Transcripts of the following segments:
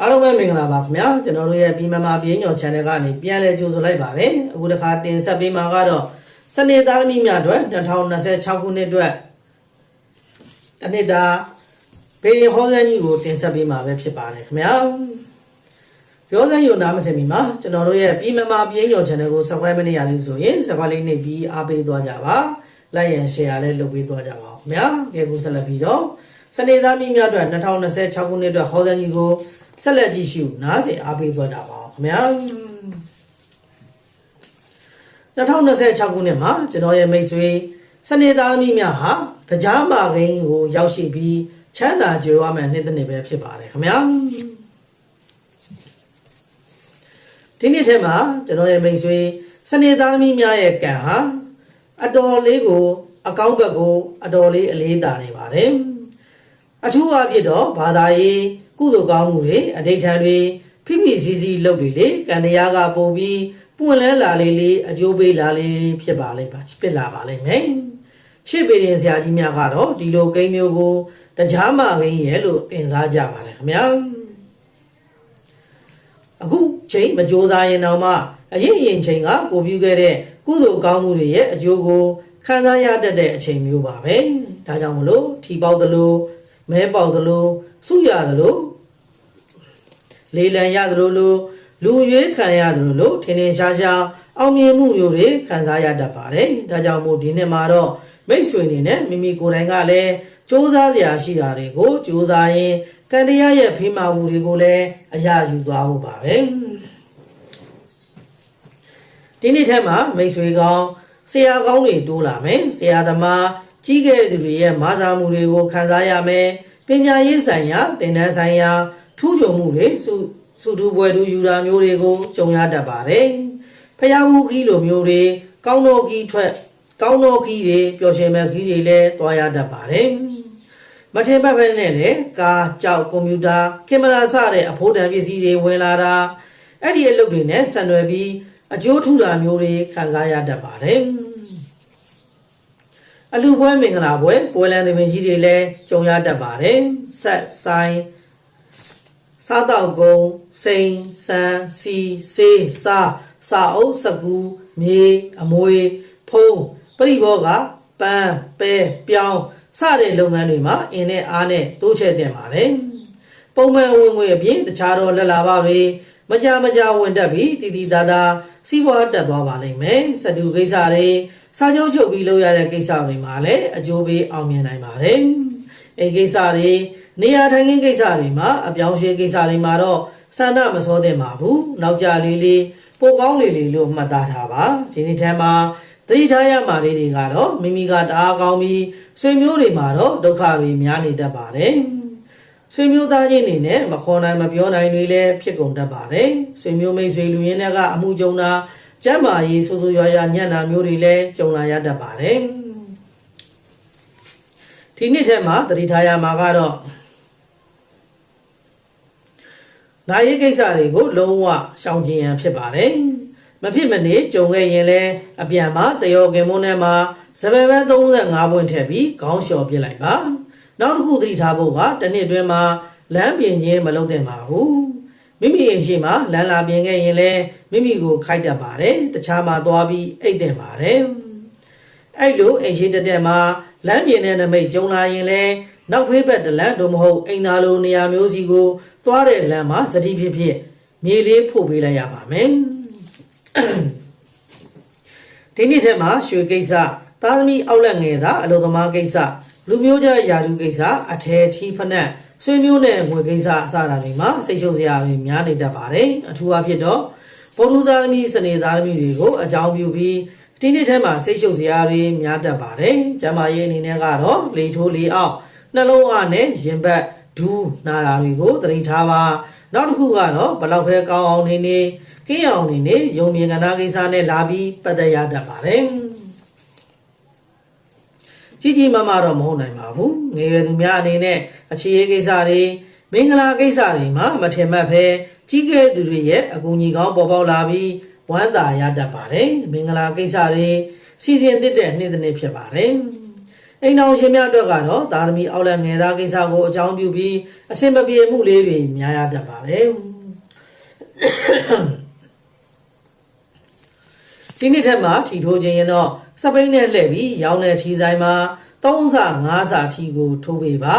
အားလုံးပဲမင်္ဂလာပါခင်ဗျာကျွန်တော်တို့ရဲ့ပြည်မမာပြင်းညော် channel ကနေပြန်လည်ကြိုဆိုလိုက်ပါတယ်အခုတစ်ခါတင်ဆက်ပေးမှာကတော့စနေသားသမီးများအတွက်2026ခုနှစ်အတွက်တနစ်တာပေရင်ဟောစန်းကြီးကိုတင်ဆက်ပေးမှာပဲဖြစ်ပါတယ်ခင်ဗျာရောစန်းယူနားမစင်မီမှာကျွန်တော်တို့ရဲ့ပြည်မမာပြင်းညော် channel ကို subscribe မနေရလို့ဆိုရင် subscribe လေးနှိပ်ပြီးအားပေးသွားကြပါ like and share လည်းလုပ်ပေးသွားကြပါဦးခင်ဗျာကြည့်ခုဆက်လက်ပြီးတော့ စနေသားသမီးများအတွက်2026ခုနှစ်အတွက်ဟောစန်းကြီးကိုဆက်လက်ကြည့်ရှုနားဆင်အားပေးသွားကြပါအောင်ခင်ဗျာ2026ခုနှစ်မှာကျွန်တော်ရဲ့မိတ်ဆွေစနေသားသမီးများဟာတရားမာခင်းကိုရောက်ရှိပြီးချမ်းသာကြွယ်ဝမယ်နှစ်တစ်နှစ်ပဲဖြစ်ပါတယ်ခင်ဗျာဒီနေ့ထဲမှာကျွန်တော်ရဲ့မိတ်ဆွေစနေသားသမီးများရဲ့ကံဟာအတော်လေးကို အကောင်းဘက်ကို အတော်လေးအလေးတာနေပါတယ် အထူးအဖြစ်တော့ဘာသာရေးကုသိုလ်ကောင်းမှုတွေအဋိဌံတွေဖိဖိစီစီလုပ်တွေလေကံတရားကပို့ပြီးပွင့်လဲလာလေးလေးအကျိုးပေးလာလေးလေးဖြစ်ပါလိမ့်ပါဖြစ်လာပါလိမ့်မယ်ရှေ့ပေရင်ဆရာကြီးများကတော့ဒီလိုကိန်းမျိုးကိုတရားမှကိန်းရဲ့လို့တင်စားကြပါတယ်ခင်ဗျာအခုချိန်မကြိုးစားရင်တော့မှအရင်ရင်ချိန်ကပို့ပြခဲ့တဲ့ကုသိုလ်ကောင်းမှုတွေရဲ့အကျိုးကိုခံစားရတတ်တဲ့အချိန်မျိုးပါပဲဒါကြောင့်မလို့ထီပေါက်သလို မဲပေါက်သလိုစုရသလိုလေလံရသလိုလိုလူရွေးခံရသလိုလိုထင်ထင်ရှားရှားအောင်မြင်မှုမျိုးတွေခံစားရတတ်ပါတယ်ဒါကြောင့်မို့ဒီနှစ်မှာတော့မိတ်ဆွေနေနဲ့မိမိကိုယ်တိုင်ကလည်းစူးစမ်းစရာရှိတာတွေကိုစူးစမ်းရင်ကံတရားရဲ့ဖေးမာမှုတွေကိုလည်းအရယူသွားဖို့ပါပဲဒီနေ့ထဲမှာမိတ်ဆွေကောင်းဆရာကောင်းတွေတိုးလာမယ်ဆရာသမား ကြီးခဲ့သူတွေရဲ့မာစာမှုတွေကိုခံစားရမယ်ပညာရေးဆိုင်ရာသင်တန်းဆိုင်ရာထူးချွန်မှုတွေစုစုထူပွဲသူယူတာမျိုးတွေကိုကြုံရတတ်ပါတယ်ဖျားမှုခီးလိုမျိုးတွေကောင်းတော်ခီးထွက်ကောင်းတော်ခီးတွေပျော်ရွှင်မဲ့ခီးတွေလည်းတွားရတတ်ပါတယ်မထင်ပတ်ပဲနဲ့လေကားကြောက်ကွန်ပျူတာကင်မရာစတဲ့အဖိုးတန်ပစ္စည်းတွေဝင်လာတာအဲ့ဒီအလုပ်တွေနဲ့ဆံရွယ်ပြီးအကျိုးထူတာမျိုးတွေခံစားရတတ်ပါတယ် အလူပွဲမင်္ဂလာပွဲပွဲလန်းသမင်ကြီးတွေလည်းကြုံရတတ်ပါတယ်ဆက်ဆိုင်စားတောက်ကုံစိန်စံစီစေးစားစာအုပ်စကူမြေအမွေဖုံးပရိဘောကပန်းပဲပြောင်းစတဲ့လုပ်ငန်းတွေမှာအင်းနဲ့အားနဲ့တိုးချဲ့တင်ပါတယ်ပုံမှန်ဝင်ငွေအပြင်တခြားတော့လက်လာပါတွေမကြမကြဝင်တက်ပြီးတည်တည်သားသားစီးပွားတက်သွားပါလိမ့်မယ်စတူကိစ္စတွေ စာချုပ်ချုပ်ပြီးလုပ်ရတဲ့ကိစ္စတွေမှာလည်းအကျိုးပေးအောင်မြင်နိုင်ပါတယ်အဲကိစ္စတွေနေရာထိုင်ခင်းကိစ္စတွေမှာအပြောင်းအရွှေ့ကိစ္စတွေမှာတော့စန္ဒမစောသင့်ပါဘူးနောက်ကြလေးလေးပိုကောင်းလေးလေးလို့မှတ်သားထားပါဒီနေ့ထဲမှာသတိထားရမှာလေးတွေကတော့မိမိကတအားကောင်းပြီးဆွေမျိုးတွေမှာတော့ဒုက္ခတွေများနေတတ်ပါတယ်ဆွေမျိုးသားချင်းတွေနဲ့မခေါ်နိုင်မပြောနိုင်တွေလည်းဖြစ်ကုန်တတ်ပါတယ်ဆွေမျိုးမိတ်ဆွေလူရင်းတွေကအမှုကြုံတာ ကျမ်းမာရေးဆိုးဆိုးရွားရွားညံ့တာမျိုးတွေလည်းကြုံလာရတတ်ပါတယ်ဒီနှစ်ထဲမှာသတိထားရမှာကတော့နိုင်ရေးကိစ္စတွေကိုလုံးဝရှောင်ကျဉ်ရန်ဖြစ်ပါတယ်မဖြစ်မနေကြုံခဲ့ရင်လည်းအပြန်မှာတယောကင်မွန်းထဲမှာစပယ်ပန်း35ပွင့်ထည့်ပြီးခေါင်းလျှော်ပြစ်လိုက်ပါနောက်တစ်ခုသတိထားဖို့ကတစ်နှစ်အတွင်းမှာလမ်းပြင်ခြင်းမလုပ်သင့်ပါဘူး မိမိအိမ်ရှိမှာလမ်းလာပြင်ခဲ့ရင်လည်းမိမိကိုခိုက်တတ်ပါတယ်တခြားမှာသွားပြီးအိတ်တင်ပါတယ်အဲ့လိုအိမ်ရှိတက်တက်မှာလမ်းပြင်တဲ့နမိတ်ကြုံလာရင်လည်းနောက်ဖေးဘက်တလန့်တို့မဟုတ်အိမ်သားလိုနေရာမျိုးစီကိုသွားတဲ့လမ်းမှာစတိဖြစ်ဖြစ်မြေလေးဖို့ပေးလိုက်ရပါမယ်ဒီနေ့ထဲမှာရွှေကိစ္စသားသမီးအောက်လက်ငယ်သာအလုပ်သမားကိစ္စလူမျိုးကြရာထူးကိစ္စအထယ်ထီးဖက်နဲ့ ဆွေမျိုးနဲ့ငွေကိစ္စအစတာတွေမှာစိတ်ရှုပ်စရာတွေများနေတတ်ပါတယ်အထူးအဖြစ်တော့ပေါ်ထူသားသမီးစနေသားသမီးတွေကိုအကြောင်းပြုပြီးဒီနေ့ထဲမှာစိတ်ရှုပ်စရာတွေများတတ်ပါတယ်ကျမရဲ့အနေနဲ့ကတော့လေထိုးလေအောက်နှလုံးအားနဲ့ရင်ဘတ်ဒူးနာတာတွေကိုသတိထားပါနောက်တစ်ခုကတော့ဘလောက်ပဲကောင်းအောင်နေနေကင်းအောင်နေနေယုံမြင်ကနာကိစ္စနဲ့လာပြီးပတ်သက်ရတတ်ပါတယ် ကြီးကြီးမားမားတော့မဟုတ်နိုင်ပါဘူးငယ်ရွယ်သူများအနေနဲ့အခြေရေးကိစ္စတွေမင်္ဂလာကိစ္စတွေမှာမထင်မှတ်ဘဲကြီးကဲသူတွေရဲ့အကူအညီကောင်းပေါ်ပေါက်လာပြီးဝမ်းသာရတတ်ပါတယ်မင်္ဂလာကိစ္စတွေစီစဉ်သစ်တဲ့နေ့တစ်နေ့ဖြစ်ပါတယ်အိမ်တော်ရှင်များအတွက်ကတော့သာသမီအောက်လက်ငယ်သားကိစ္စကိုအကြောင်းပြုပြီးအစင်မပြေမှုလေးတွေများရတတ်ပါတယ် ဒီနေ့ထက်မှထီထိုးခြင်းရင်တော့စပိန်နဲ့လှည့်ပြီးရောင်းတဲ့ထီဆိုင်မှာ3စာ5စာထီကိုထိုးပေးပါ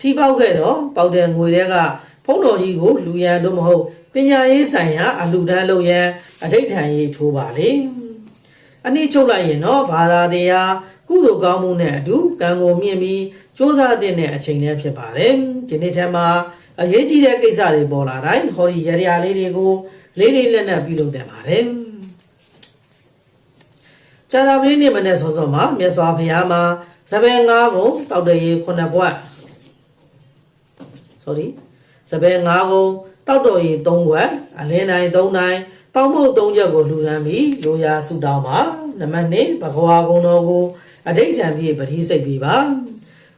ထီပေါက်ခဲ့တော့ပေါက်တဲ့ငွေတွေကဖုံးတော်ကြီးကိုလူရန်တို့မဟုတ်ပညာရေးဆိုင်ရာအလှူဒန်းလုပ်ရန်အဋိဌာန်ရေးထိုးပါလေအနည်းချုပ်လိုက်ရင်တော့ဘာသာတရားကုသိုလ်ကောင်းမှုနဲ့အတူကံကိုမြင့်ပြီးစ조사တဲ့အချိန်လည်းဖြစ်ပါတယ်ဒီနေ့ထက်မှာအရေးကြီးတဲ့ကိစ္စတွေပေါ်လာတိုင်းဟောဒီရရလေးတွေကိုလေးလေးလက်နက်ပြုလုပ်တင်ပါတယ် ကျန်တာပလေးနေ့မနေ့စောစောမှာမြတ်စွာဘုရားမှာဇပယ်၅ခုတောက်တရေ9ဘွတ် sorry ဇပယ်၅ခုတောက်တော်ရေ3ဘွတ်အလင်းတိုင်း3တိုင်းပေါင်းဖို့3ချက်ကိုလှူဒန်းပြီးလိုရာဆုတောင်းပါနံပါတ်1ဘဂဝါကုံတော်ကိုအဋိဌံပြည့်ပတိစိတ်ပြီးပါ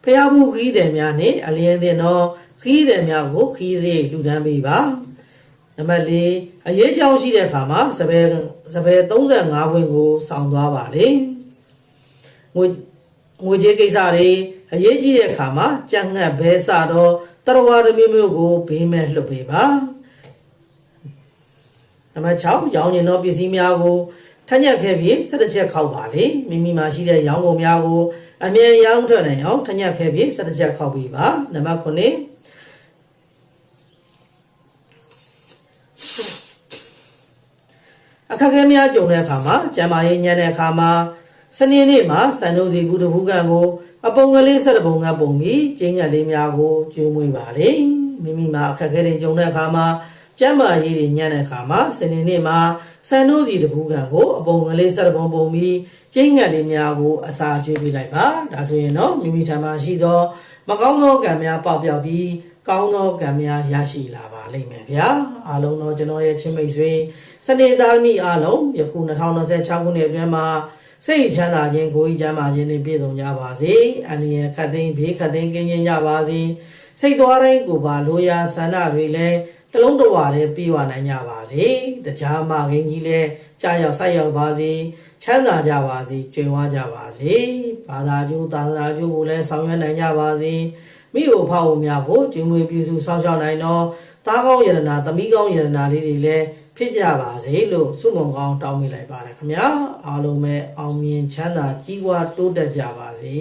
ဖျားဘူးခီးတယ်များနဲ့အလျင်းတင်တော်ခီးတယ်များကိုခီးစေလှူဒန်းပြီးပါ နံပါတ်4အရေးကြောင်းရှိတဲ့အခါမှာစပယ်စပယ်35ဘွင်ကိုစောင်းသွားပါလေငွေငွေကြေးကိစ္စတွေအရေးကြီးတဲ့အခါမှာကြံ့ငတ်ဘဲစတော့တရဝါတစ်မျိုးမျိုးကိုဘေးမဲ့လွတ်ပေးပါနံပါတ်6ရောင်းကျင်သောပစ္စည်းများကိုထညက်ခဲ့ပြီး17ချက်ခောက်ပါလေမိမိမှာရှိတဲ့ရောင်းကုန်များကိုအမြဲရောင်းထွက်နိုင်အောင်ထညက်ခဲ့ပြီး17ချက်ခောက်ပြီးပါနံပါတ်9 အခက်အခဲများကြုံတဲ့အခါမှာကျမ်းမာရေးညံ့တဲ့အခါမှာစနေနေ့မှာစံနှုတ်စီဘူးတဘူးကံကိုအပုံကလေး၁၁ပုံကပုံပြီးကျင်းငယ်လေးများကိုကျွေးမွေးပါလေမိမိမှာအခက်အခဲတွေကြုံတဲ့အခါမှာကျမ်းမာရေးတွေညံ့တဲ့အခါမှာစနေနေ့မှာစံနှုတ်စီတဘူးကံကိုအပုံကလေး၁၁ပုံပုံပြီးကျင်းငယ်လေးများကိုအစာကျွေးပေးလိုက်ပါဒါဆိုရင်တော့မိမိထံမှာရှိသောမကောင်းသောကံများပေါက်ပြောက်ပြီး ကောင်းသောကံများရရှိလာပါလိမ့်မယ်ဗျာအားလုံးတော့ကျွန်တော်ရဲ့ချင်းမိတ်ဆွေစနေသားသမီးအားလုံးယခု2026ခုနှစ်အတွင်းမှာစိတ်ချမ်းသာခြင်းကိုယ်ကြီးချမ်းသာခြင်းနဲ့ပြည့်စုံကြပါစေအန္တရာယ်ခတ်သိမ်းဘေးခတ်သိမ်းကင်းကျင်းကြပါစေစိတ်သွားတိုင်းကိုပါလိုရာဆန္ဒတွေလည်းတလုံးတဝါလည်းပြီးဝနိုင်ကြပါစေတရားမခင်ကြီးလည်းကြာရောက်ဆိုက်ရောက်ပါစေချမ်းသာကြပါစေကြွယ်ဝကြပါစေဘာသာကျိုးသာသနာကျိုးကိုလည်းဆောင်ရွက်နိုင်ကြပါစေ မိဘဖောက်များကိုကျူးမွေပြုစုစောင့်ရှောက်နိုင်တော့သားကောင်းယရနာသမီးကောင်းယရနာလေးတွေလည်းဖြစ်ကြပါစေလို့ဆုမွန်ကောင်းတောင်းမိလိုက်ပါတယ်ခင်ဗျာအားလုံးပဲအောင်မြင်ချမ်းသာကြီးပွားတိုးတက်ကြပါစေ